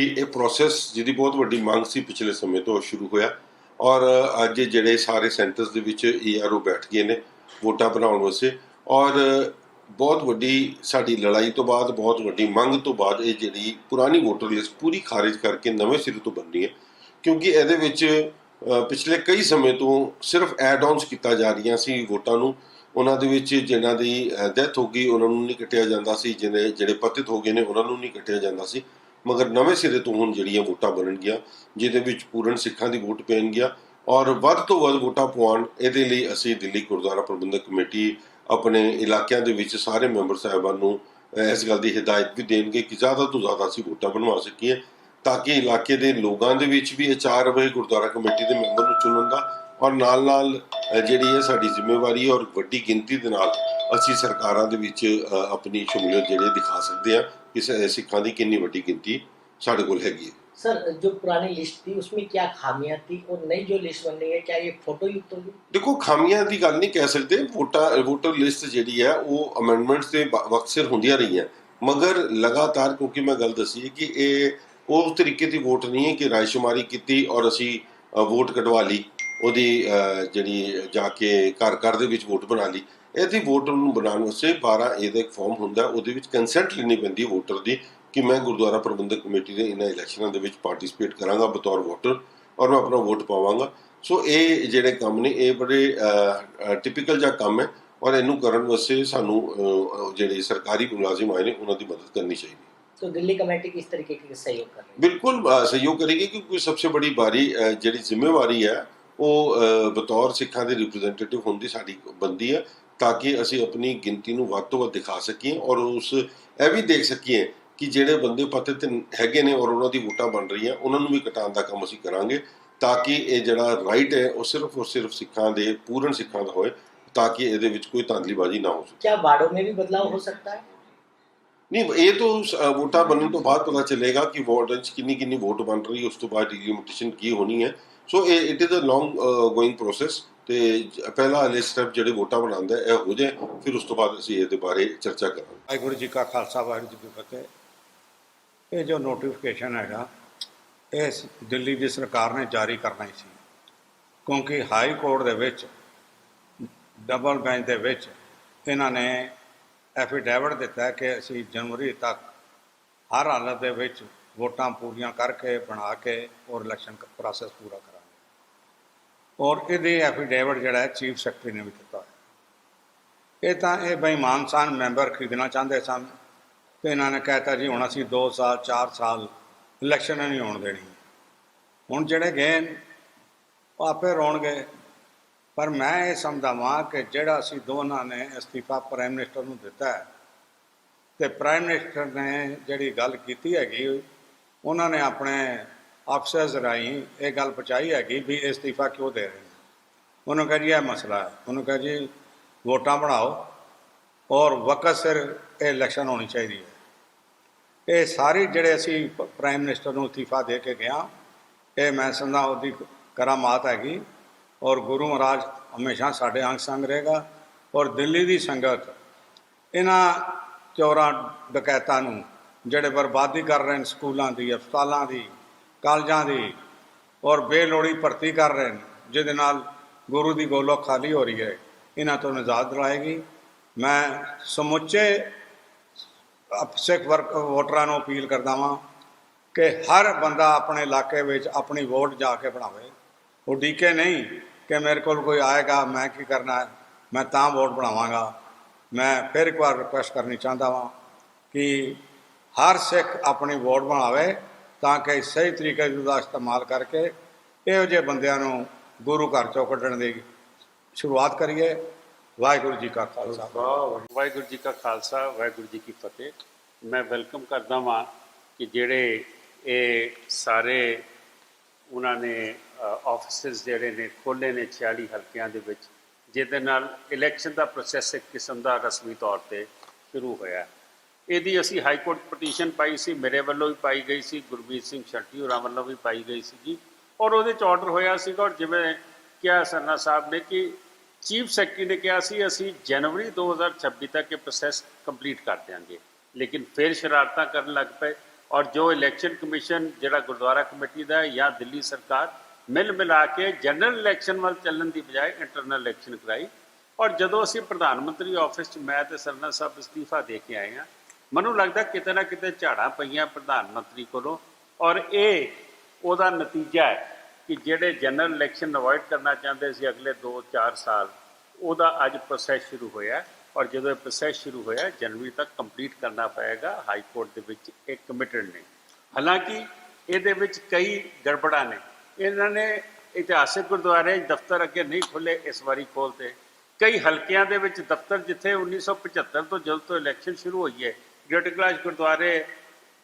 ਇਹ ਪ੍ਰੋਸੈਸ ਜਿਹਦੀ ਬਹੁਤ ਵੱਡੀ ਮੰਗ ਸੀ ਪਿਛਲੇ ਸਮੇਂ ਤੋਂ ਸ਼ੁਰੂ ਹੋਇਆ ਔਰ ਅੱਜ ਜਿਹੜੇ ਸਾਰੇ ਸੈਂਟਰਸ ਦੇ ਵਿੱਚ ਈਆਰਓ ਬੈਠ ਗਏ ਨੇ ਵੋਟਾਂ ਬਣਾਉਣ ਵਾਸਤੇ ਔਰ ਬਹੁਤ ਵੱਡੀ ਸਾਡੀ ਲੜਾਈ ਤੋਂ ਬਾਅਦ, ਬਹੁਤ ਵੱਡੀ ਮੰਗ ਤੋਂ ਬਾਅਦ ਇਹ ਜਿਹੜੀ ਪੁਰਾਣੀ ਵੋਟਰ ਲਿਸਟ ਪੂਰੀ ਖਾਰਜ ਕਰਕੇ ਨਵੇਂ ਸਿਰੇ ਤੋਂ ਬਣਨੀ ਹੈ ਕਿਉਂਕਿ ਇਹਦੇ ਵਿੱਚ ਪਿਛਲੇ ਕਈ ਸਮੇਂ ਤੋਂ ਸਿਰਫ ਐਡ ਆਨਸ ਕੀਤਾ ਜਾ ਰਹੀਆਂ ਸੀ ਵੋਟਾਂ ਨੂੰ। ਉਹਨਾਂ ਦੇ ਵਿੱਚ ਜਿਨ੍ਹਾਂ ਦੀ ਡੈਥ ਹੋ ਗਈ, ਉਹਨਾਂ ਨੂੰ ਨਹੀਂ ਕੱਟਿਆ ਜਾਂਦਾ ਸੀ, ਜਿਹਨੇ, ਜਿਹੜੇ ਪਤਿਤ ਹੋ ਗਏ ਨੇ, ਉਹਨਾਂ ਨੂੰ ਨਹੀਂ ਕੱਟਿਆ ਜਾਂਦਾ ਸੀ। ਮਗਰ ਨਵੇਂ ਸਿਰੇ ਤੋਂ ਹੁਣ ਜਿਹੜੀਆਂ ਵੋਟਾਂ ਬਣਨਗੀਆਂ, ਜਿਹਦੇ ਵਿੱਚ ਪੂਰਨ ਸਿੱਖਾਂ ਦੀ ਵੋਟ ਪੈਣਗੀਆਂ ਔਰ ਵੱਧ ਤੋਂ ਵੱਧ ਵੋਟਾਂ ਪਵਾਉਣ, ਇਹਦੇ ਲਈ ਅਸੀਂ ਦਿੱਲੀ ਗੁਰਦੁਆਰਾ ਪ੍ਰਬੰਧਕ ਕਮੇਟੀ ਆਪਣੇ ਇਲਾਕਿਆਂ ਦੇ ਵਿੱਚ ਸਾਰੇ ਮੈਂਬਰ ਸਾਹਿਬਾਨ ਨੂੰ ਇਸ ਗੱਲ ਦੀ ਹਦਾਇਤ ਵੀ ਦੇਣਗੇ ਕਿ ਜ਼ਿਆਦਾ ਤੋਂ ਜ਼ਿਆਦਾ ਅਸੀਂ ਵੋਟਾਂ ਬਣਵਾ ਸਕੀਏ ਤਾਂ ਕਿ ਇਲਾਕੇ ਦੇ ਲੋਕਾਂ ਦੇ ਵਿੱਚ ਵੀ ਅਚਾਰ ਚਾਹ ਰਵੇ ਗੁਰਦੁਆਰਾ ਕਮੇਟੀ ਦੇ ਮੈਂਬਰ ਨੂੰ ਚੁਣਨ ਦਾ ਔਰ ਨਾਲ ਨਾਲ ਜਿਹੜੀ ਹੈ ਸਾਡੀ ਜ਼ਿੰਮੇਵਾਰੀ ਔਰ ਵੱਡੀ ਗਿਣਤੀ ਦੇ ਨਾਲ ਅਸੀਂ ਸਰਕਾਰਾਂ ਦੇ ਵਿੱਚ ਅ, ਆਪਣੀ ਸ਼ਮੂਲੀਅਤ ਜਿਹੜੇ ਦਿਖਾ ਸਕਦੇ ਹਾਂ ਕਿ ਸ- ਸਿੱਖਾਂ ਦੀ ਕਿੰਨੀ ਵੱਡੀ ਗਿਣਤੀ ਸਾਡੇ ਕੋਲ ਹੈਗੀ ਹੈ सर जो पुरानी लिस्ट थी उसमें क्या खामियां थी और नई जो लिस्ट बन रही है क्या ये फोटो युक्त होगी ਦੇਖੋ ਖਾਮੀਆਂ ਦੀ ਗੱਲ ਨਹੀਂ ਕਹਿ ਸਕਦੇ ਵੋਟਾਂ ਵੋਟਰ ਲਿਸਟ ਜਿਹੜੀ ਹੈ ਉਹ ਅਮੈਂਡਮੈਂਟਸ ਦੇ ਬ- ਵਕਤ ਸਿਰ ਹੁੰਦੀਆਂ ਰਹੀਆਂ ਮਗਰ ਲਗਾਤਾਰ ਕਿਉਂਕਿ ਮੈਂ ਗੱਲ ਦੱਸੀ ਹੈ ਕਿ ਇਹ ਉਸ ਤਰੀਕੇ ਦੀ ਵੋਟ ਨਹੀਂ ਹੈ ਕਿ ਰਾਇਸ਼ੁਮਾਰੀ ਕੀਤੀ ਔਰ ਅਸੀਂ ਅ, ਵੋਟ ਕਢਵਾ ਲਈ ਉਹਦੀ ਅ, ਜਿਹੜੀ ਜਾ ਕੇ ਘਰ ਘਰ ਦੇ ਵਿੱਚ ਵੋਟ ਬਣਾ ਲਈ ਇਹਦੀ ਵੋਟ ਨੂੰ ਬਣਾਉਣ ਵਾਸਤੇ 12 ਏ ਦਾ ਇੱਕ ਫਾਰਮ ਹੁੰਦਾ ਹੈ, ਉਹਦੇ ਵਿੱਚ ਕੰਸੈਂਟ ਲੈਣੀ ਪੈਂਦੀ ਹੈ ਵੋਟਰ ਦੀ ਕਿ ਮੈਂ ਗੁਰਦੁਆਰਾ ਪ੍ਰਬੰਧਕ ਕਮੇਟੀ ਦੇ ਇਹਨਾਂ ਇਲੈਕਸ਼ਨਾਂ ਦੇ ਵਿੱਚ ਪਾਰਟਿਸਿਪੇਟ ਕਰਾਂਗਾ ਬਤੌਰ ਵੋਟਰ ਔਰ ਮੈਂ ਆਪਣਾ ਵੋਟ ਪਾਵਾਂਗਾ ਸੋ ਇਹ ਜਿਹੜੇ ਕੰਮ ਨੇ ਇਹ ਬੜੇ ਟਿਪੀਕਲ ਜਿਹਾ ਕੰਮ ਹੈ ਔਰ ਇਹਨੂੰ ਕਰਨ ਵਾਸਤੇ ਸਾਨੂੰ ਅ, ਜਿਹੜੇ ਸਰਕਾਰੀ ਮੁਲਾਜ਼ਮ ਆਏ ਨੇ ਉਹਨਾਂ ਦੀ ਮਦਦ ਕਰਨੀ ਚਾਹੀਦੀ ਹੈ तो दिल्ली कमेटी किस तरीके की सहयोग कर रही है ਬਿਲਕੁਲ ਅ, ਸਹਿਯੋਗ ਕਰੇਗੀ ਕਿਉਂਕਿ ਸਭ ਤੋਂ ਬੜੀ ਬਾਰੀ ਅ, ਜਿਹੜੀ ਜ਼ਿੰਮੇਵਾਰੀ ਹੈ ਉਹ ਬਤੌਰ ਸਿੱਖਾਂ ਦੇ ਰਿਪਰੈਜ਼ੈਂਟੇਟਿਵ ਹੋਣ ਦੀ ਸਾਡੀ ਬੰਦੀ ਹੈ ਤਾਂ ਕਿ ਅਸੀਂ ਆਪਣੀ ਗਿਣਤੀ ਨੂੰ ਵੱਧ ਤੋਂ ਵੱਧ ਦਿਖਾ ਸਕੀਏ ਔਰ ਉਸ ਇਹ ਵੀ ਦੇਖ ਸਕੀਏ ਕਿ ਜਿਹੜੇ ਬੰਦੇ ਪਤੇ ਤੇ ਹੈਗੇ ਨੇ ਔਰ ਉਹਨਾਂ ਦੀ ਵੋਟਾਂ ਬਣ ਰਹੀਆਂ ਉਹਨਾਂ ਨੂੰ ਵੀ ਘਟਾਉਣ ਦਾ ਕੰਮ ਅਸੀਂ ਕਰਾਂਗੇ ਤਾਂ ਕਿ ਇਹ ਜਿਹੜਾ ਰਾਈਟ ਹੈ ਉਹ ਸਿਰਫ ਔਰ ਸਿਰਫ ਸਿੱਖਾਂ ਦੇ ਪੂਰਨ ਸਿੱਖਾਂ ਦਾ ਹੋਏ ਤਾਂ ਕਿ ਇਹਦੇ ਵਿੱਚ ਕੋਈ ਤਾਂਦਲੀਬਾਜ਼ੀ ਨਾ ਹੋ ਸਕੇ। ਕੀ ਬਾੜੋਂ ਮੇ ਵੀ ਬਦਲਾਅ ਹੋ ਸਕਦਾ ਹੈ? ਨਹੀਂ ਇਹ ਤਾਂ ਵੋਟਾਂ ਬਣਨ ਤੋਂ ਬਾਅਦ ਪਤਾ ਚੱਲੇਗਾ ਕਿ ਵਾਰਡਨ ਚ ਕਿੰਨੀ ਕਿੰਨੀ ਵੋਟ ਬਣ ਰਹੀ ਉਸ ਤੋਂ ਬਾਅਦ ਡਿਲੀਮਿਟੇਸ਼ਨ ਕੀ ਹੋਣੀ ਹੈ। ਸੋ ਇਹ it is a long going process ਤੇ ਜ- ਪਹਿਲਾ ਵਾਲੇ ਸਟੈਪ ਜਿਹੜੇ ਵੋਟਾਂ ਬਣਾਉਂਦਾ ਇਹ ਹੋ ਜਾਏ ਫਿਰ ਉਸ ਤੋਂ ਬਾਅਦ ਅਸੀਂ ਇਹਦੇ ਬਾਰੇ ਚਰਚਾ ਕਰਾਂਗੇ ਵਾਹਿਗੁਰੂ ਜੀ ਕਾ ਖਾਲਸਾ ਵਾਹਿਗੁਰੂ ਜੀ ਕੀ ਫਤਿਹ ਇਹ ਜੋ ਨੋਟੀਫਿਕੇਸ਼ਨ ਹੈਗਾ ਇਹ ਦਿੱਲੀ ਦੀ ਸਰਕਾਰ ਨੇ ਜਾਰੀ ਕਰਨਾ ਹੀ ਸੀ ਕਿਉਂਕਿ ਹਾਈ ਕੋਰਟ ਦੇ ਵਿੱਚ ਡਬਲ ਬੈਂਚ ਦੇ ਵਿੱਚ ਇਹਨਾਂ ਨੇ ਐਫੀਡੈਵਿਟ ਦਿੱਤਾ ਕਿ ਅਸੀਂ ਜਨਵਰੀ ਤੱਕ ਹਰ ਹਾਲਤ ਦੇ ਵਿੱਚ ਵੋਟਾਂ ਪੂਰੀਆਂ ਕਰਕੇ ਬਣਾ ਕੇ ਔਰ ਇਲੈਕਸ਼ਨ ਪ੍ਰੋਸੈਸ ਪੂਰਾ ਕਰਾਂਗੇ ਔਰ ਇਹਦੇ ਐਫੀਡੇਵਿਟ ਜਿਹੜਾ ਹੈ ਚੀਫ ਸੈਕਟਰੀ ਨੇ ਵੀ ਦਿੱਤਾ। ਇਹ ਤਾਂ ਇਹ ਬੇਈਮਾਨਸਾਨ ਮੈਂਬਰ ਖਰੀਦਣਾ ਚਾਹੁੰਦੇ ਸਨ ਤੇ ਇਹਨਾਂ ਨੇ ਕਹਿਤਾ ਜੀ ਹੁਣ ਅਸੀਂ 2 ਸਾਲ 4 ਸਾਲ ਇਲੈਕਸ਼ਨ ਨਹੀਂ ਹੋਣ ਦੇਣੀ। ਹੁਣ ਜਿਹੜੇ ਗਏ ਨੇ, ਉਹ ਆਪੇ ਰੋਣਗੇ। ਪਰ ਮੈਂ ਇਹ ਸਮਝਦਾ ਵਾਂ ਕਿ ਜਿਹੜਾ ਅਸੀਂ ਦੋਨਾਂ ਨੇ ਅਸਤੀਫਾ ਪ੍ਰਾਈਮ ਮਿਨਿਸਟਰ ਨੂੰ ਦਿੱਤਾ ਹੈ ਤੇ ਪ੍ਰਾਈਮ ਮਿਨਿਸਟਰ ਨੇ ਜਿਹੜੀ ਗੱਲ ਕੀਤੀ ਹੈਗੀ ਉਹਨਾਂ ਨੇ ਆਪਣੇ ਅਫਸਰਸ ਰਾਹੀਂ ਇਹ ਗੱਲ ਪਹੁੰਚਾਈ ਹੈਗੀ ਵੀ ਇਹ ਅਸਤੀਫਾ ਕਿਉਂ ਦੇ ਰਹੇ ਨੇ। ਉਹਨੂੰ ਕਿਹਾ ਜੀ ਇਹ ਮਸਲਾ ਹੈ। ਉਹਨੂੰ ਕਿਹਾ ਜੀ ਵੋਟਾਂ ਬਣਾਓ ਔਰ ਵਕਤ ਸਿਰ ਇਹ ਇਲੈਕਸ਼ਨ ਹੋਣੀ ਚਾਹੀਦੀ ਹੈ। ਇਹ ਸਾਰੇ ਜਿਹੜੇ ਅਸੀਂ ਪ੍ਰਾਈਮ ਮਿਨਿਸਟਰ ਨੂੰ ਅਸਤੀਫਾ ਦੇ ਕੇ ਗਿਆ ਇਹ ਮੈਂ ਸਮਝਦਾ ਉਹਦੀ ਕਰਾਮਾਤ ਹੈਗੀ ਔਰ ਗੁਰੂ ਮਹਾਰਾਜ ਹਮੇਸ਼ਾ ਸਾਡੇ ਅੰਗ ਸੰਗ ਰਹੇਗਾ ਔਰ ਦਿੱਲੀ ਦੀ ਸੰਗਤ ਇਹਨਾਂ ਚੋਰਾਂ, ਡਕੈਤਾਂ ਨੂੰ ਜਿਹੜੇ ਬਰਬਾਦੀ ਕਰ ਰਹੇ ਨੇ ਸਕੂਲਾਂ ਦੀ, ਹਸਪਤਾਲਾਂ ਦੀ ਕਾਲਜਾਂ ਦੀ ਔਰ ਬੇਲੋੜੀ ਭਰਤੀ ਕਰ ਰਹੇ ਨੇ, ਜਿਹਦੇ ਨਾਲ ਗੁਰੂ ਦੀ ਗੋਲੋ ਖਾਲੀ ਹੋ ਰਹੀ ਹੈ। ਇਹਨਾਂ ਤੋਂ ਨਿਜਾਤ ਦਿਲਾਏਗੀ ਮੈਂ ਸਮੁੱਚੇ ਸਿੱਖ ਵਰਕ ਵੋਟਰਾਂ ਨੂੰ ਅਪੀਲ ਕਰਦਾ ਵਾਂ ਕਿ ਹਰ ਬੰਦਾ ਆਪਣੇ ਇਲਾਕੇ ਵਿੱਚ ਆਪਣੀ ਵੋਟ ਜਾ ਕੇ ਬਣਾਵੇ। ਉਹ ਡੀਕੇ ਨਹੀਂ ਕਿ ਮੇਰੇ ਕੋਲ ਕੋਈ ਆਏਗਾ, ਮੈਂ ਕੀ ਕਰਨਾ ਮੈਂ ਤਾਂ ਵੋਟ ਬਣਾਵਾਂਗਾ। ਮੈਂ ਫਿਰ ਇੱਕ ਵਾਰ ਰਿਕੁਐਸਟ ਕਰਨੀ ਚਾਹੁੰਦਾ ਵਾਂ ਕਿ ਹਰ ਸਿੱਖ ਆਪਣੀ ਵੋਟ ਬਣਾਵੇ। ਤਾਂ ਕਿ ਸਹੀ ਤਰੀਕੇ ਦਾ ਇਸਤੇਮਾਲ ਕਰਕੇ ਇਹੋ ਜਿਹੇ ਬੰਦਿਆਂ ਨੂੰ ਗੁਰੂ ਘਰ ਚੋਂ ਕੱਢਣ ਦੀ ਸ਼ੁਰੂਆਤ ਕਰੀਏ। ਵਾਹਿਗੁਰੂ ਜੀ ਕਾ ਖਾਲਸਾ। ਵਾਹਿਗੁਰੂ ਜੀ ਕਾ ਖਾਲਸਾ, ਵਾਹਿਗੁਰੂ ਜੀ ਕੀ ਫਤਿਹ। ਮੈਂ ਵੈਲਕਮ ਕਰਦਾ ਵਾਂ ਕਿ ਜਿਹੜੇ ਇਹ ਸਾਰੇ ਉਹਨਾਂ ਨੇ ਆਫਿਸਸ ਜਿਹੜੇ ਨੇ, ਖੋਲ੍ਹੇ ਨੇ 46 ਹਲਕਿਆਂ ਦੇ ਵਿੱਚ, ਜਿਹਦੇ ਨਾਲ ਇਲੈਕਸ਼ਨ ਦਾ ਪ੍ਰੋਸੈਸ ਇੱਕ ਕਿਸਮ ਦਾ ਰਸਮੀ ਤੌਰ ਤੇ ਸ਼ੁਰੂ ਹੋਇਆ। ਇਹਦੀ ਅਸੀਂ ਹਾਈ ਕੋਰਟ ਪਟੀਸ਼ਨ ਪਾਈ ਸੀ, ਮੇਰੇ ਵੱਲੋਂ ਵੀ ਪਾਈ ਗਈ ਸੀ, ਗੁਰਮੀਤ ਸਿੰਘ ਛੱਟੀ ਹੋਰਾਂ ਵੱਲੋਂ ਵੀ ਪਾਈ ਗਈ ਸੀ ਜੀ ਔਰ ਉਹਦੇ ਚ ਆਰਡਰ ਹੋਇਆ ਸੀਗਾ ਔਰ ਜਿਵੇਂ ਕਿਹਾ ਸਰਨਾ ਸਾਹਿਬ ਨੇ ਕਿ ਚੀਫ ਸੈਕਟਰੀ ਨੇ ਕਿਹਾ ਸੀ, ਅਸੀਂ ਜਨਵਰੀ 2026 ਤੱਕ ਇਹ ਪ੍ਰੋਸੈਸ ਕੰਪਲੀਟ ਕਰ ਦਿਆਂਗੇ। ਲੇਕਿਨ ਫਿਰ ਸ਼ਰਾਰਤਾਂ ਕਰਨ ਲੱਗ ਪਏ ਔਰ ਜੋ ਇਲੈਕਸ਼ਨ ਕਮਿਸ਼ਨ ਜਿਹੜਾ ਗੁਰਦੁਆਰਾ ਕਮੇਟੀ ਦਾ ਜਾਂ ਦਿੱਲੀ ਸਰਕਾਰ ਮਿਲ ਮਿਲਾ ਕੇ ਜਨਰਲ ਇਲੈਕਸ਼ਨ ਵੱਲ ਚੱਲਣ ਦੀ ਬਜਾਏ ਇੰਟਰਨਲ ਇਲੈਕਸ਼ਨ ਕਰਾਈ। ਔਰ ਜਦੋਂ ਅਸੀਂ ਪ੍ਰਧਾਨ ਮੰਤਰੀ ਆਫਿਸ 'ਚ ਮੈਂ ਤੇ ਸਰਨਾ ਸਾਹਿਬ ਅਸਤੀਫਾ ਦੇ ਕੇ ਆਏ ਹਾਂ ਮੈਨੂੰ ਲੱਗਦਾ ਕਿਤੇ ਨਾ ਕਿਤੇ ਝਾੜਾਂ ਪਈਆਂ ਪ੍ਰਧਾਨ ਮੰਤਰੀ ਕੋਲੋਂ, ਔਰ ਇਹ ਉਹਦਾ ਨਤੀਜਾ ਹੈ ਕਿ ਜਿਹੜੇ ਜਨਰਲ ਇਲੈਕਸ਼ਨ ਅਵੋਇਡ ਕਰਨਾ ਚਾਹੁੰਦੇ ਸੀ ਅਗਲੇ 2-4 ਸਾਲ, ਉਹਦਾ ਅੱਜ ਪ੍ਰੋਸੈਸ ਸ਼ੁਰੂ ਹੋਇਆ ਔਰ ਜਦੋਂ ਇਹ ਪ੍ਰੋਸੈਸ ਸ਼ੁਰੂ ਹੋਇਆ ਜਨਵਰੀ ਤੱਕ ਕੰਪਲੀਟ ਕਰਨਾ ਪਏਗਾ ਹਾਈ ਕੋਰਟ ਦੇ ਵਿੱਚ ਇਹ ਕਮਿਟਡ ਨੇ। ਹਾਲਾਂਕਿ ਇਹਦੇ ਵਿੱਚ ਕਈ ਗੜਬੜਾਂ ਨੇ। ਇਹਨਾਂ ਨੇ ਇਤਿਹਾਸਿਕ ਗੁਰਦੁਆਰੇ ਦਫ਼ਤਰ ਅੱਗੇ ਨਹੀਂ ਖੁੱਲੇ ਇਸ ਵਾਰੀ ਖੋਲ੍ਹਤੇ ਕਈ ਹਲਕਿਆਂ ਦੇ ਵਿੱਚ ਦਫ਼ਤਰ ਜਿੱਥੇ 1975 ਤੋਂ ਜਦੋਂ ਤੋਂ ਇਲੈਕਸ਼ਨ ਸ਼ੁਰੂ ਹੋਈ ਹੈ ਗ੍ਰੇਟ ਕਲਾਸ ਗੁਰਦੁਆਰੇ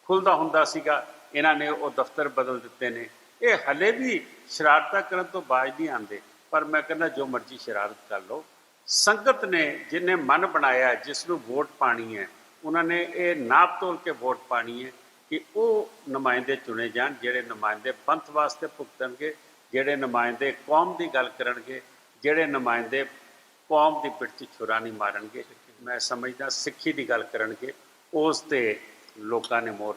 ਖੁੱਲਦਾ ਹੁੰਦਾ ਸੀਗਾ। ਇਹਨਾਂ ਨੇ ਉਹ ਦਫ਼ਤਰ ਬਦਲ ਦਿੱਤੇ ਨੇ। ਇਹ ਹਲੇ ਵੀ ਸ਼ਰਾਰਤਾਂ ਕਰਨ ਤੋਂ ਬਾਜ ਨਹੀਂ ਆਉਂਦੇ। ਪਰ ਮੈਂ ਕਹਿੰਦਾ, ਜੋ ਮਰਜ਼ੀ ਸ਼ਰਾਰਤ ਕਰ ਲਓ। ਸੰਗਤ ਨੇ ਜਿਹਨੇ ਮਨ ਬਣਾਇਆ, ਜਿਸ ਨੂੰ ਵੋਟ ਪਾਣੀ ਹੈ, ਉਹਨਾਂ ਨੇ ਇਹ ਨਾਪ ਤੋਲ ਕੇ ਵੋਟ ਪਾਣੀ ਹੈ ਕਿ ਉਹ ਨੁਮਾਇੰਦੇ ਚੁਣੇ ਜਾਣ, ਜਿਹੜੇ ਨੁਮਾਇੰਦੇ ਪੰਥ ਵਾਸਤੇ ਭੁਗਤਣਗੇ, ਜਿਹੜੇ ਨੁਮਾਇੰਦੇ ਕੌਮ ਦੀ ਗੱਲ ਕਰਨਗੇ, ਜਿਹੜੇ ਨੁਮਾਇੰਦੇ ਕੌਮ ਦੀ ਪਿੱਠ 'ਚ ਛੁਰਾ ਨਹੀਂ ਮਾਰਨਗੇ। ਮੈਂ ਸਮਝਦਾ ਸਿੱਖੀ ਦੀ ਗੱਲ ਕਰਨਗੇ। ਉਸ ਤੇ ਲੋਕਾਂ ਨੇ ਮੋਰ